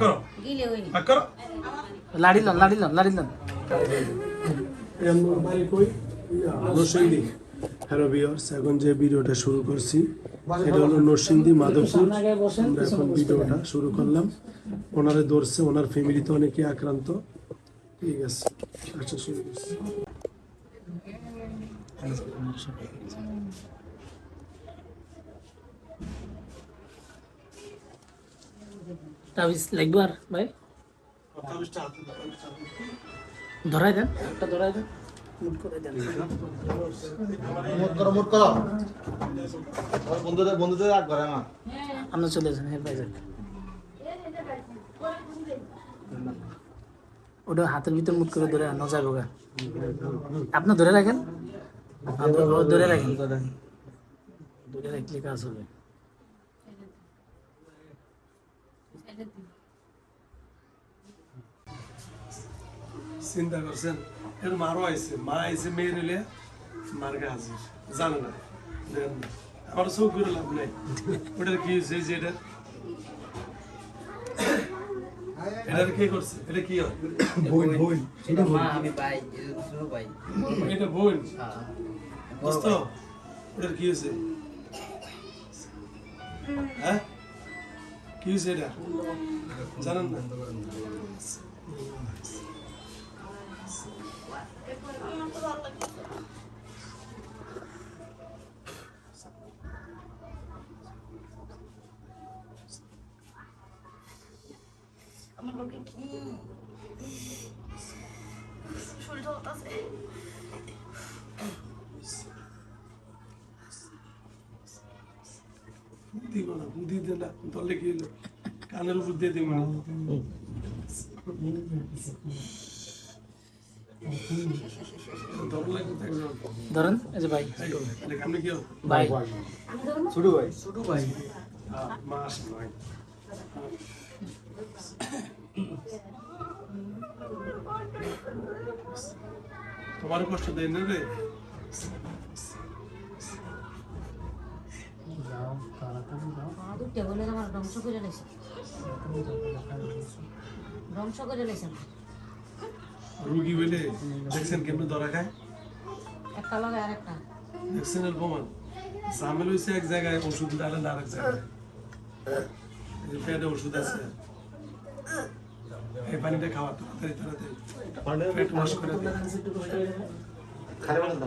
করো। করো। লাড়ি লন লাড়ি লন লাড়ি লন। নরসিংদী। হ্যালো ভিউয়ার্স এখন যে ভিডিওটা শুরু করছি এটা হলো নরসিংদী মাধবপুর। আমরা এখন ভিডিওটা শুরু করলাম। ওনারে ধরছে ওনার ফ্যামিলিতে অনেকে আক্রান্ত। ঠিক আছে আচ্ছা শুরু করছি। তাবিজ লাগবে আর ভাই। ধরাই দেন। একটা ধরাই দেন। মুট করে দেন। মোট করো মোট করো। আমার চলে যান ভাই যান ওটা হাতের ভিতর মুট করে ধরে আনো যাবে গা। আপনি ধরে রাখেন? ধরে- ধরে রাখেন। ধরে রাখলে কাজ হবে। চিন্তা করছেন এর মারও আইছে মা আইছে মেয়ের হইলে মার হাজির। জানে না। আমার চোখ করে লাভ নাই। ওটার কি হয়েছে যে এটা? এটার কি করছে? এটা কি হয়? আমি পাই শুরু পাই এটা বোন দোস্ত ওটার কি হয়েছে? হ্যাঁ? কি হয়েছে এটা জানেন না আমার দিব না বুদ্ধি দে না দলে কি হলো কানের উপর দিয়ে দিব না। ধরেন এই যে ভাই। কেমনে কি হবে ভাই। ছোট ভাই। মাস নয় তোমার কষ্ট দেয় না রে? দুটো বলে আমার ধ্বংস করে লেছে ধ্বংস করে লেছে রুগী বলে দেখছেন কেমনে ধরা খায়? একটা লগে আর একটা। দেখছেন এর প্রমাণ। সামিল হয়েছে এক জায়গায় ওষুধ ডালে না আরেক জায়গায়। পেটে ওষুধ আছে। এই পানিটা খাওয়া তাড়াতাড়ি তাড়াতাড়ি। পেট ওয়াশ করে দিন খারে বলেন। না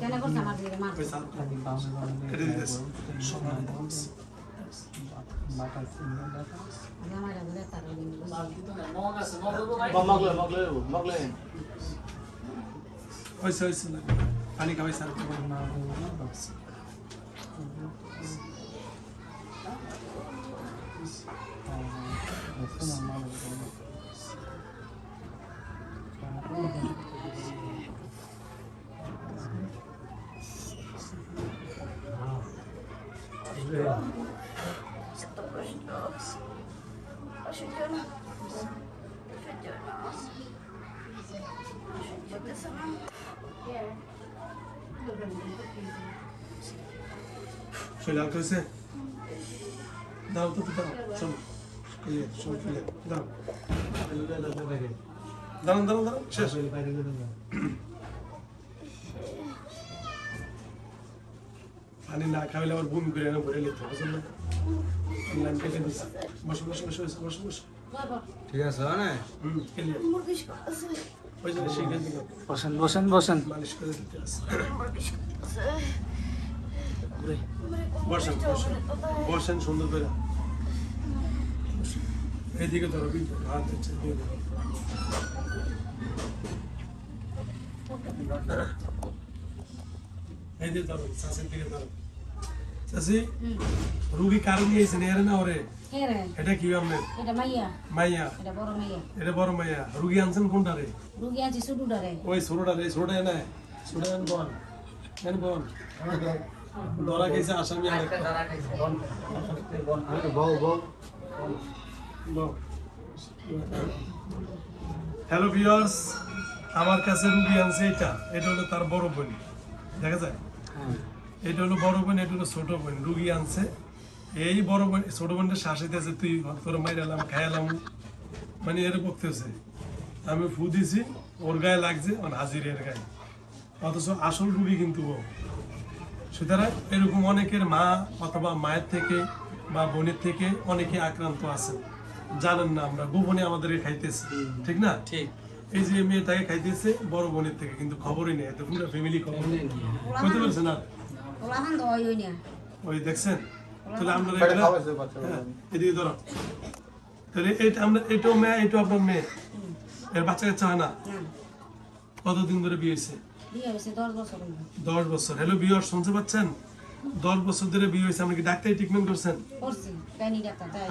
কেন করছে আমার দিয়ে মার পয়সা কেটে দিতেছে সব না দিতেছে। আমার বলে তার মগলে মগলে মগলে হয়েছে হয়েছে না পানি খাওয়াইছে আর কেমন না শরীর হালকা হয়েছে দাও তো তো দাও শোন ক্লিয়ার শোন ক্লিয়ার দাও দাঁড়ান দাঁড়ান দাঁড়ান পানি না খাইলে আবার বমি করে এনে ভরে নিতে হবে বুঝলেন লাইন কেটে দিচ্ছে বসো বসো বসো বসো বসো বসো ঠিক আছে না হুম ক্লিয়ার ওই যে সেই গেছে বসেন বসেন বসেন মালিশ করে দিতে আছে বসেন বসেন বসেন সুন্দর করে এইদিকে ধরো হাত দিচ্ছে দিয়ে ধরো শ্বাসের দিকে ধরো চাচি রুগী কারণ নিয়েছেন এর না ওরে? এটা কি আপনার এটা মাইয়া। মাইয়া? এটা বড় মাইয়া। এটা বড় মাইয়া। রুগী আনছেন কোনটা রে? রুগী আছে শুধুটা রে ওই ছোটটা রে ছোটটা এনে ছোটটা এনে বল এনে বল ধরা গেছে আসামি আর একটা তারা খাইছে বউ বউ হ্যালো ভিউয়ার্স আমার কাছে রুগী আনছে এটা। এটা হলো তার বড় বোন। দেখা যায়? এটা হলো বড় বোন এটা হলো ছোট বোন। রুগী আনছে। এই বড় বোন ছোট বোনটা আছে তুই তোর মাইরালাম খাইলাম মানে এর বকতেছে আমি ফু দিছি ওর গায়ে লাগছে মানে হাজির এর গায়ে। অথচ আসল রুগী কিন্তু ও। সুতরাং এরকম অনেকের মা অথবা মায়ের থেকে বা বোনের থেকে অনেকে আক্রান্ত আছে জানেন না আমরা গোপনে আমাদের খাইতেছে। ঠিক না? ঠিক। এই যে মেয়ে তাকে খাইতেছে বড় বোনের থেকে কিন্তু খবরই নেই। এত পুরো ফ্যামিলি খবর নেই। বুঝতে পারছেন না ওই ওই না ওই দেখছেন? তাহলে আমরা হ্যাঁ, এদিকে ধরো। তাহলে এটা আমরা এটাও মেয়ে এটাও আপনার মেয়ে। এর বাচ্চা কাচ্চা হয় না? না। কতদিন ধরে বিয়ে হয়েছে? দশ বছর হ্যালো বিয়ার শুনতে পাচ্ছেন? দশ বছর ধরে বিয়ে হয়েছে। আপনি কি ডাক্তারি ট্রিটমেন্ট করছেন?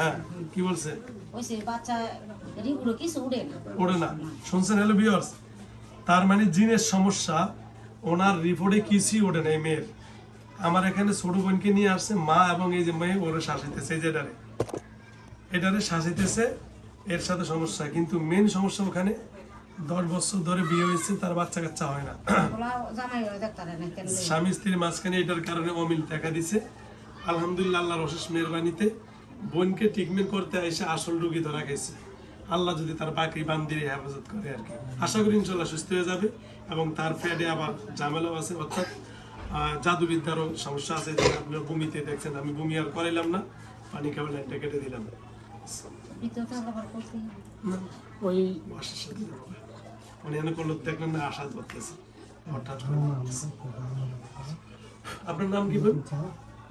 হ্যাঁ কি বলছে? না। ওড়ে না। শুনছেন হ্যালো বিয়ার্স তার মানে জিনের সমস্যা ওনার রিপোর্টে কিছুই ওঠে না এই মেয়ের। আমার এখানে ছোট বোনকে নিয়ে আসছে মা এবং এই যে মেয়ে ওরে শাসিতেছে এই যে এটারে। এটারে শাসিতেছে এর সাথে সমস্যা কিন্তু মেন সমস্যা ওখানে দশ বছর ধরে বিয়ে হয়েছে তার বাচ্চা কাচ্চা হয় না। স্বামী স্ত্রীর মাঝখানে এটার কারণে অমিল দেখা দিছে। আলহামদুলিল্লাহ আল্লাহর অশেষ মেহরবানিতে বোনকে ট্রিটমেন্ট করতে এসে আসল রুগী ধরা গেছে। আল্লাহ যদি তার বাকি বান্দিরে হেফাজত করে আর কি। আশা করি ইনশাল্লাহ সুস্থ হয়ে যাবে এবং তার ফ্যাডে আবার ঝামেলাও আছে অর্থাৎ জাদুবিদ্যারও সমস্যা আছে যেটা আপনার বমিতে দেখছেন আমি বমি আর করাইলাম না পানি খাবার লাইনটা কেটে দিলাম। ভিতর তো আবার করছি না ওই বাসার সাথে যাব। মানে এনে করল দেখলেন না আশা করতেছে। হঠাৎ আপনার নাম কি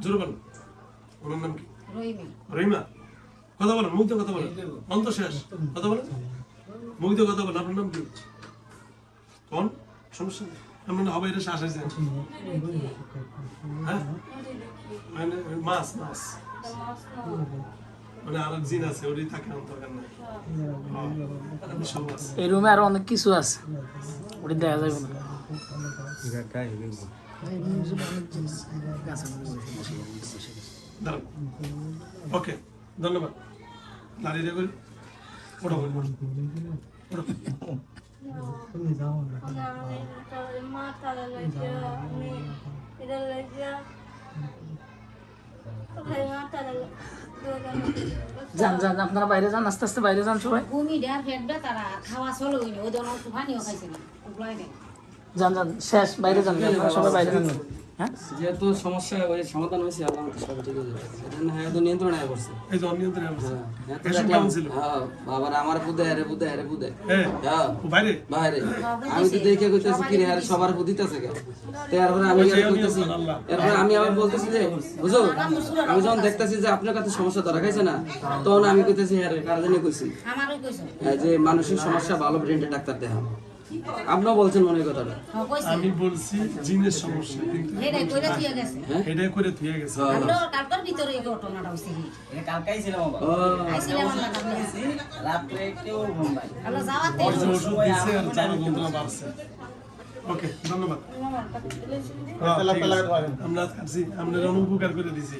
জোরে বলেন। ওনার নাম কি? রইমি রহিমা। কথা বলেন মুগ্ধ কথা বলেন। অন্ত শেষ। কথা বলেন। মুগ্ধ কথা বলেন আপনার নাম কি? কোন? সমস্যা নেই। আপনার না হবে এটা শ্বাস হ্যাঁ মানে মাছ মাছ এই রুমে আরও অনেক কিছু আছে ওটি দেখা যাবে না ওকে ধন্যবাদ দাঁড়িয়ে করি ওটা ওটা মাথা লাগছে আমি এটা লাগছে ভাই মাথা লাগছে যান যান আপনারা বাইরে যান আস্তে আস্তে বাইরে যান সবাই। তারা না যান যান শেষ বাইরে যান সবাই বাইরে যান। হ্যাঁ? যেহেতু সমস্যা ওই সমাধান হয়েছে আল্লাহ সব ঠিক হয়ে যাবে এটা না হয়তো নিয়ন্ত্রণে আয় করছে এই আছে হ্যাঁ, হ্যাঁ, বাবার আমার বুদে আরে বুদে আরে বুদে। হ্যাঁ? হ্যাঁ বাইরে? বাইরে। আমি তো দেখে কইতেছি কি রে আরে সবার বুদিতেছে কেন? তারপরে আমি আর কইতেছি নিয়ন্ত্রণ। এরপর আমি আবার বলতেছি যে বুঝো আমি যখন দেখতেছি যে আপনার কাছে সমস্যা ধরা খাইছে না তখন আমি কইতেছি হ্যাঁ কার জানি কইছি? আমারও কইছে। হ্যাঁ, যে মানসিক সমস্যা ভালো ব্রেনটে ডাক্তার দেখা আপনিও বলছেন মনে কথাটা। হ্যাঁ আমি বলছি জিনের সমস্যা কিন্তু হেডে কইরা থিয়ে গেছে। এটাই করে থুয়ে গেছে। আমরা কালকার ভিতরে এই ঘটনাটা হইছে কালকাই ছিলাম ও। আইছিলাম আমরা কালকে রাত্রে কেউ ঘুম আমরা যাওয়াতে ওষুধ দিছে আর চার যন্ত্রণা বাড়ছে। ওকে ধন্যবাদ। হ্যাঁ। আমরা আমরা উপকার করে দিছি।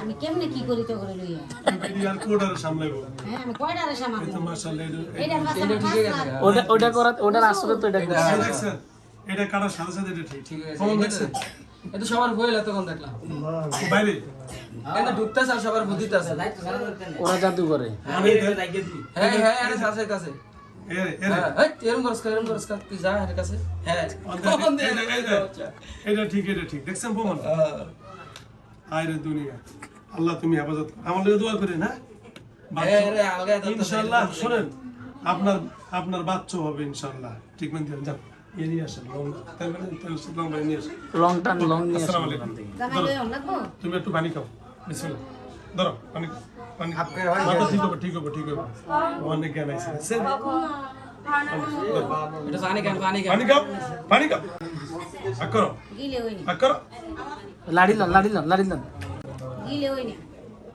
আমি কেমনে কি করি তো করে লইয়া? আর কোডার সামলাইবো? হ্যাঁ আমি কয়টারে সামাল এই তো মাশাআল্লাহ এটা এইটার পাশে আমার ওটা ওটা করা ওটার আসলে তো এটা করছে। এটা কাটার সাথে সাথে এটা ঠিক। ঠিক আছে দেখছেন? এটা সবার হইল তখন দেখলাম। বাইরে। কিন্তু ঢুকতেছে আর সবার বুদ্ধিতে আছে। ওরা জাদু করে। আমি লাগিয়ে দিই হ্যাঁ হ্যাঁ আরে সাথে কাছে হ্যাঁ এই, এরম করস এরম করস তুই যা এর কাছে। হ্যাঁ। কখন দে এটা- এটা- এটা ঠিক এটা ঠিক। দেখছেন প্রমাণ? আয়রে দুনিয়া। আল্লাহ তুমি হেফাজত। আমার লোক দোয়া করে না বাচ্চা- এ, এ, আলগা ধরতে ইনশাল্লাহ শোনেন আপনার আপনার বাচ্চা হবে ইনশাল্লাহ। যান। লং মানে অন লাগবো তুমি একটু পানি খাও। বিসমিল্লাহ। ধরো পানি পানি ঠিক হবে ঠিক হবে ঠিক হবে। অনেক জ্ঞান আছে। এটা পানি খান পানি খান পানি খাও পানি খাও হাক করো গিলে হইনি হাক করো লাড়িলন লাড়িলন লাড়িলন গিলে হইনি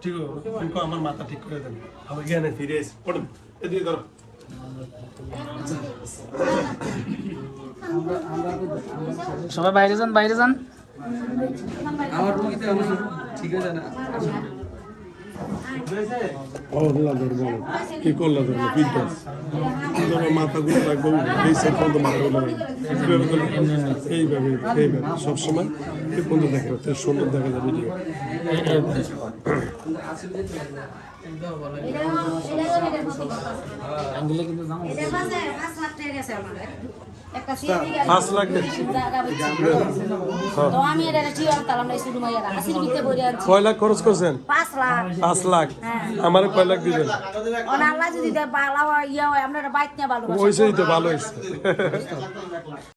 ঠিক কিন্তু আমার মাথা ঠিক করে দেন আমার জ্ঞানে ফিরে এসে পড়ুন এদিকে ধরো সবাই বাইরে যান বাইরে যান আমার রুগীতে আমি ঠিক হয়ে যায় না কি করলা ধরো মাথাগুলো রাখব এই সাইড পর্যন্ত মাথাগুলো রাখব এইভাবে এইভাবে সবসময় এই পর্যন্ত দেখা যাচ্ছে সুন্দর দেখা যাবে। ভিডিও আঙ্গুলে কিন্তু দাম এটা বাজে 5 লাখ টাকা। গেছে আমার একটা সিএনজি গাড়ি পাঁচ লাখ কয় লাখ খরচ করছেন? 5 লাখ পাঁচ লাখ। আমার কয় লাখ দিবেন। হয় ইয়া হয় ওইসেই তো ভালো হয়েছে।